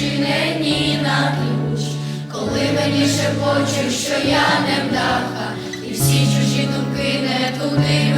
відчинені на ключ, коли мені шепочуть, що я не вдаха, і всі чужі думки не туди.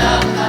나